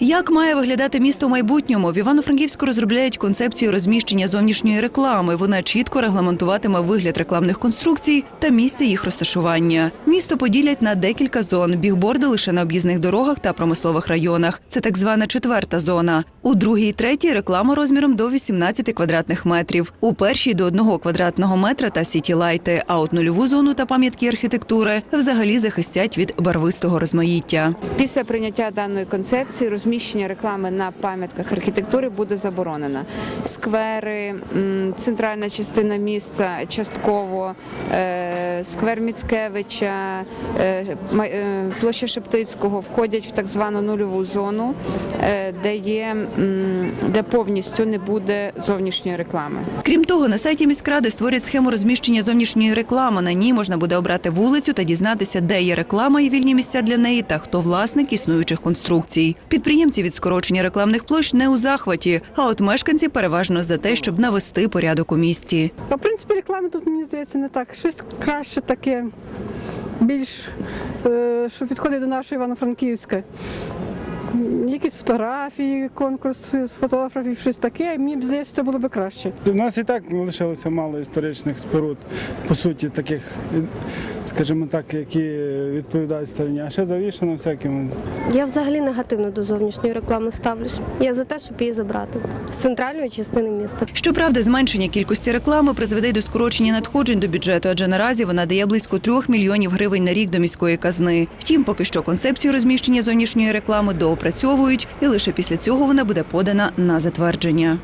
Як має виглядати місто в майбутньому? В Івано-Франківську розробляють концепцію розміщення зовнішньої реклами. Вона чітко регламентуватиме вигляд рекламних конструкцій та місце їх розташування. Місто поділять на декілька зон. Бігборди лише на об'їзних дорогах та промислових районах. Це так звана четверта зона. У другій і третій реклама розміром до 18 квадратних метрів. У першій до одного квадратного метра та сіті-лайти. А от нульову зону та пам'ятки архітектури взагалі захистять від барвистого розмаїття. Після прийняття даної концепції розміщення реклами на пам'ятках архітектури буде заборонено. Сквери, центральна частина міста частково, е, сквер Міцкевича, е, е, площа Шептицького входять в так звану нульову зону, е, де є де повністю не буде зовнішньої реклами. Крім того, на сайті міськради створять схему розміщення зовнішньої реклами. На ній можна буде обрати вулицю та дізнатися, де є реклама і вільні місця для неї, та хто власник існуючих конструкцій. Підприємці від скорочення рекламних площ не у захваті, а от мешканці переважно за те, щоб навести порядок у місті. А в принципі реклами тут мені здається не так. Щось краще таке, більш е, що підходить до нашого Івано-Франківська. Якісь фотографії, конкурс з фотографів, щось таке. Мені б здається, це було б краще. У нас і так лишилося мало історичних споруд, по суті, таких, скажімо так, які відповідають стороні. А ще завішано всякими. Я взагалі негативно до зовнішньої реклами ставлюсь. Я за те, щоб її забрати з центральної частини міста. Щоправда, зменшення кількості реклами призведе й до скорочення надходжень до бюджету, адже наразі вона дає близько трьох мільйонів гривень на рік до міської казни. Втім, поки що концепцію розміщення зовнішньої реклами доопрацьовують, і лише після цього вона буде подана на затвердження.